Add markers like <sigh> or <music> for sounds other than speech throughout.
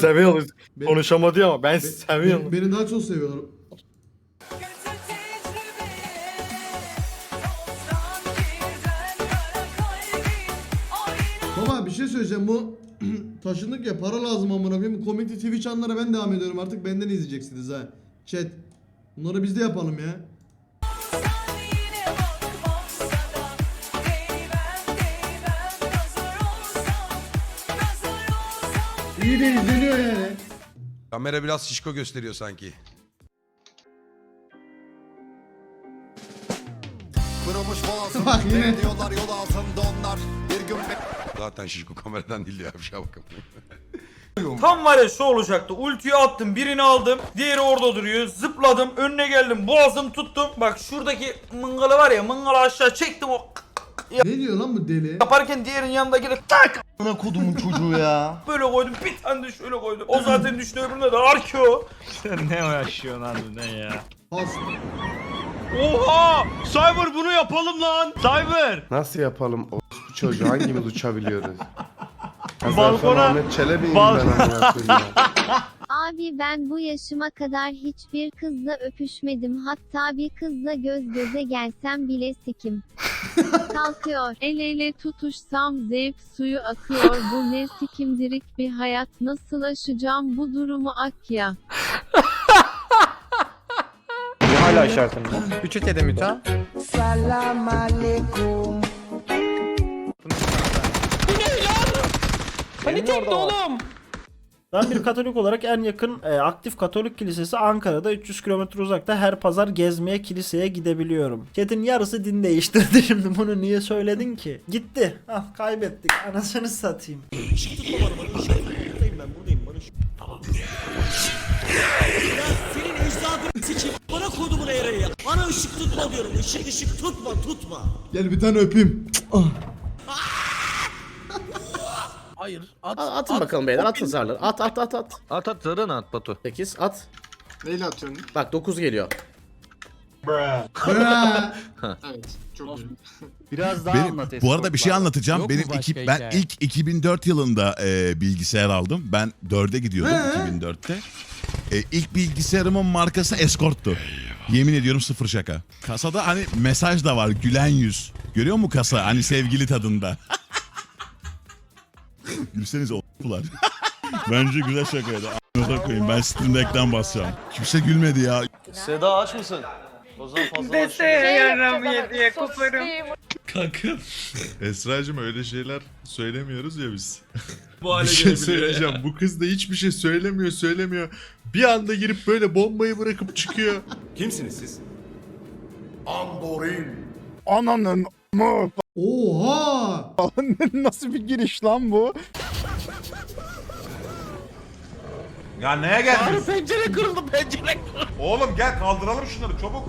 Seviyoruz. Ben- Konuşamadı ama ben Be- seviyorum. beni, beni daha çok seviyorlar. Baba bir şey söyleyeceğim bu <clears throat> taşındık ya para lazım amına koyayım. Komikli Twitch anlara ben devam ediyorum artık benden izleyeceksiniz ha. Chat. Bunları biz de yapalım ya. İyi de izleniyor yani. Kamera biraz şişko gösteriyor sanki. Kırılmış boğazım Bak yine. Ne diyorlar yol altında onlar Bir gün Zaten şişko kameradan değil ya bir şey bakın. Tam var ya şu olacaktı. Ultiyi attım, birini aldım. Diğeri orada duruyor. Zıpladım, önüne geldim, boğazım tuttum. Bak şuradaki mıngalı var ya, mıngalı aşağı çektim o Ne diyor lan bu deli? yaparken diğerinin yanındakine tak Buna kodumun çocuğu ya. <laughs> böyle koydum. Bir tane de şöyle koydum. O zaten düştü öbürüne de arkeo. ne yaşıyorsun harbiden ya? Pas. Oha! Cyber bunu yapalım lan! Cyber! Nasıl yapalım o bu çocuğu hangimiz uçabiliyoruz? <laughs> Balkona- Ahmet Çelebi'yim Bal- ben amına koyayım ya. <laughs> Abi ben bu yaşıma kadar hiçbir kızla öpüşmedim. Hatta bir kızla göz göze gelsem bile sikim. Kalkıyor. El ele tutuşsam zevk suyu akıyor. Bu ne sikimdirik bir hayat. Nasıl aşacağım bu durumu Akya? Hala işaretim. 3 ötede müta. Ben bir Katolik olarak en yakın e, aktif Katolik kilisesi Ankara'da 300 kilometre uzakta her pazar gezmeye kiliseye gidebiliyorum. Chat'in yarısı din değiştirdi <laughs> şimdi bunu niye söyledin ki? Gitti. Ah kaybettik. Anasını satayım. Gel bir tane öpeyim. Atın bakalım beyler atın zarları. At at at at. At at zarın at Batu. 8 at. Neyle atıyorsun? Bak 9 geliyor. Ha. <laughs> Biraz daha Benim- anlat bu arada bir şey anlatacağım. Yok mu Benim başka iki, ben hikaye? ilk 2004 yılında e, bilgisayar aldım. Ben 4'e gidiyordum He? 2004'te. E, ilk bilgisayarımın markası Escort'tu. Yemin ediyorum sıfır şaka. Kasada hani mesaj da var gülen yüz. Görüyor mu kasa hani sevgili tadında. <laughs> Gülseniz o**lar. <laughs> Bence güzel şakaydı. A**ına koyayım ben Steam Deck'ten basacağım. Kimse gülmedi ya. Seda aç mısın? O zaman fazla Kanka. Esra'cığım öyle şeyler söylemiyoruz ya biz. Bu hale bir şey söyleyeceğim. Bu kız da hiçbir şey söylemiyor söylemiyor. Bir anda girip böyle bombayı bırakıp çıkıyor. <laughs> Kimsiniz siz? Ananın mı? Oha. <laughs> Nasıl bir giriş lan bu? Ya neye geldiniz? pencere kırıldı pencere Oğlum gel kaldıralım şunları çabuk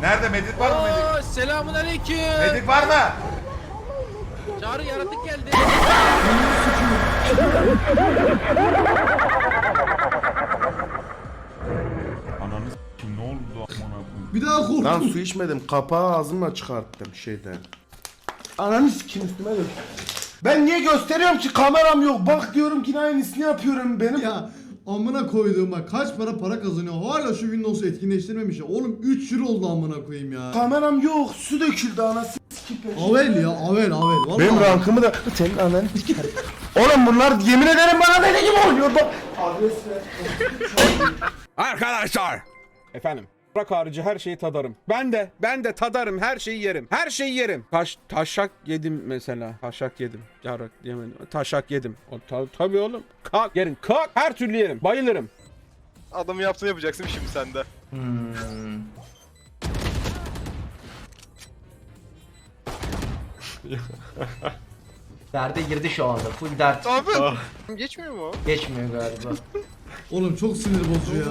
Nerede medik var mı medik? Selamun aleyküm. Medik var mı? Çağrı yaratık geldi. Ananı s**kim ne oldu amına koyayım? Bir daha korktum. Lan su içmedim. Kapağı ağzımla çıkarttım şeyden. Ananı sikim üstüme dök. Ben niye gösteriyorum ki kameram yok. Bak diyorum ki aynısını yapıyorum benim. Ya amına koyduğum bak kaç para para kazanıyor. Hala şu Windows'u etkinleştirmemiş ya. Oğlum 3 euro oldu amına koyayım ya. Kameram yok. Su döküldü anasını sikip. Avel ya avel avel. Vallahi. Benim rankımı da senin sikerim. Oğlum bunlar yemin ederim bana deli gibi oynuyor bak. Adres ver. Arkadaşlar. Efendim. Bırak harici her şeyi tadarım. Ben de, ben de tadarım, her şeyi yerim. Her şeyi yerim. Taş, taşak yedim mesela. Taşak yedim. Yarak yemedim. Taşak yedim. O, ta, tabii oğlum. Kalk yerim. Kalk. Her türlü yerim. Bayılırım. Adamı yaptığını yapacaksın şimdi sen de. <laughs> Derde girdi şu anda. Full dert. Abi. Geçmiyor mu? Geçmiyor galiba. Oğlum çok sinir bozucu ya.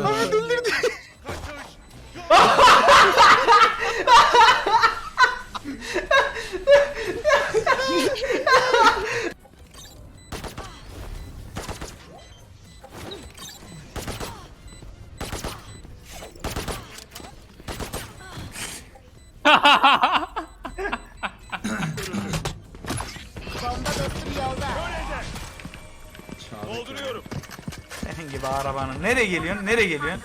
Bomba dostum yolda. Dolduruyorum. Senin gibi arabanın. Nereye geliyorsun? Nereye geliyorsun?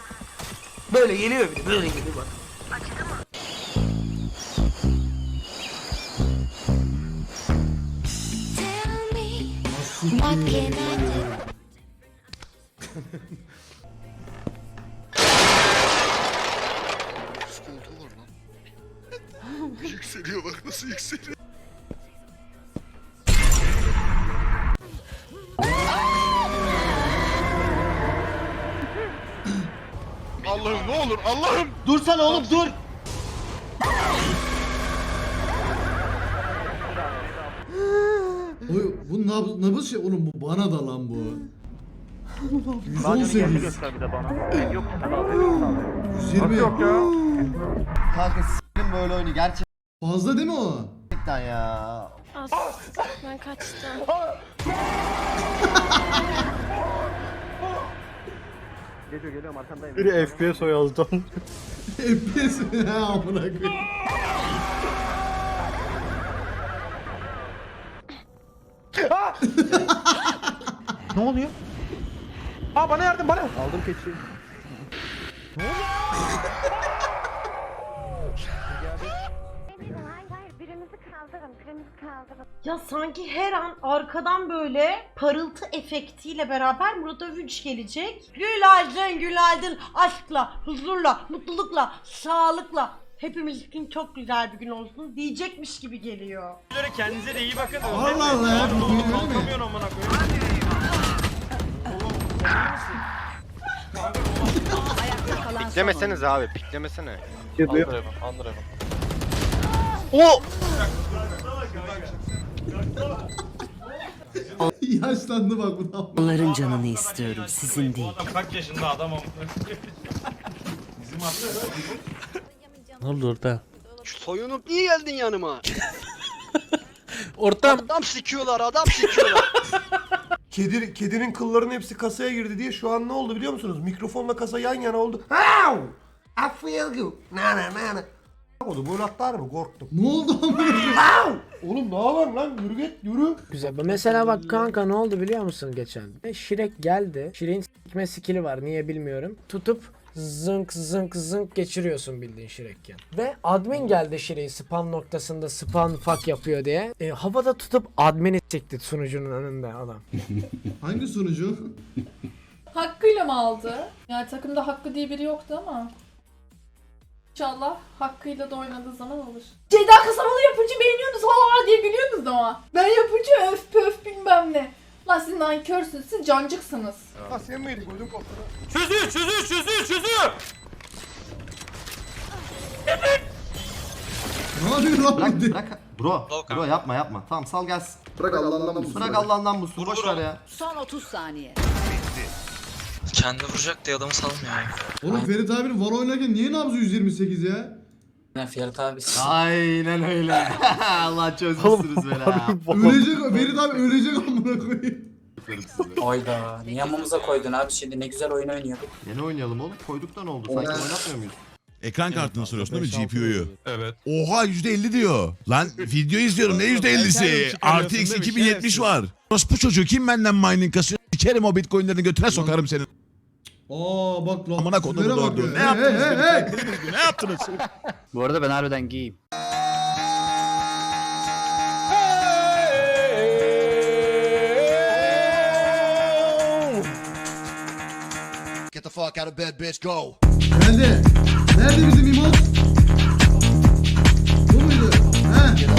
Böyle geliyor bir de. Böyle geliyor bak. Yükseliyor bak nasıl yükseliyor. Allah'ım ne olur Allah'ım. Dursana oğlum dur. Bu nabız, nabız şey oğlum bu bana da lan bu. 118. 120. Kanka s**tim böyle oyunu gerçekten Fazla değil mi o? ya. Ben kaçtım. Biri FPS o yazdı. FPS mi ya amına koyayım. Ne oluyor? Aa bana yardım bana. Aldım keçiyi. Ya sanki her an arkadan böyle parıltı efektiyle beraber Murat Övünç gelecek. Günaydın, günaydın. Aşkla, huzurla, mutlulukla, sağlıkla. Hepimiz için çok güzel bir gün olsun diyecekmiş gibi geliyor. Kendinize de iyi bakın. Allah Allah ya. Kalkamıyorum amına koyayım. Piklemeseniz abi piklemesene. Yaşlandı bak bu da. Onların canını istiyorum, sizin değil. Adam kaç yaşında adam amına Ne oldu orada? Soyunup niye geldin yanıma? <laughs> Ortam. Adam sikiyorlar adam sikiyorlar. <laughs> Kedi, kedinin kıllarının hepsi kasaya girdi diye şu an ne oldu biliyor musunuz? Mikrofonla kasa yan yana oldu. How? I feel good. Na na na na. Oldu böyle atlar mı? Korktum. Ne oldu? How? Oğlum ne yapıyorsun lan? Yürü git yürü. Güzel. Mesela bak kanka ne oldu biliyor musun geçen? Şirek geldi. Şirek'in sikme skill'i var niye bilmiyorum. Tutup zınk zınk zınk geçiriyorsun bildiğin Şirekken. Ve admin geldi Şirek'i spam noktasında spam fuck yapıyor diye. E, havada tutup admini sikti sunucunun önünde adam. <laughs> Hangi sunucu? Hakkıyla mı aldı? Yani takımda Hakkı diye biri yoktu ama. İnşallah hakkıyla da oynadığı zaman olur. Ceyda kasamalı yapınca beğeniyorsunuz ha diye gülüyorsunuz ama. Ben yapınca öf pöf bilmem ne. Lan siz nankörsünüz, siz cancıksınız. Ha sen miydin koydun koptu. Çözüyor çözüyor çözüyor. Ne yapıyor lan Bırak bırak. Bro, bro yapma yapma. Tamam sal gelsin. Bırak Allah'ından bulsun. Bırak Allah'ından bulsun. Boş ver ya. Son 30 saniye. Kendi vuracak diye adamı salmıyor. Oğlum Ferit abinin var oynarken niye nabzı 128 ya? Ne Ferit abi. Aynen öyle. <laughs> Allah çözmüşsünüz ha. Ölecek Ferit abi ölecek amına koyayım. Oyda. Niye amamıza koydun abi şimdi ne güzel oyun oynuyorduk. Yeni oynayalım oğlum. Koyduk da ne oldu? Sanki oynatmıyor muyuz? Ekran kartını soruyorsun değil mi GPU'yu? Evet. Oha %50 diyor. Lan <laughs> video izliyorum ne %50'si? RTX 2070 var. bu çocuğu kim benden mining kasıyor? Sikerim o bitcoinlerini götüne sokarım senin. Aa bak lan. Amına bak doğru. ya. Ne yaptınız? hey, hey, hey. Ne yaptınız? <laughs> Bu arada ben harbiden giyeyim. Get the fuck out of bed bitch go. Nerede? Nerede bizim imam? Bu muydu? He? Şey mi?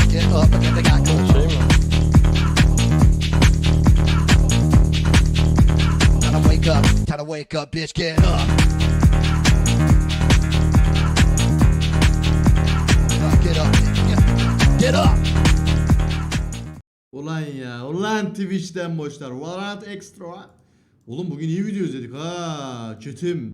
Wake up, gotta wake up bitch get up. Get up, get up, get up. Ulan ya. Ulan Twitch'ten boşlar. Valorant Extra. Oğlum bugün iyi video izledik ha. Çetim.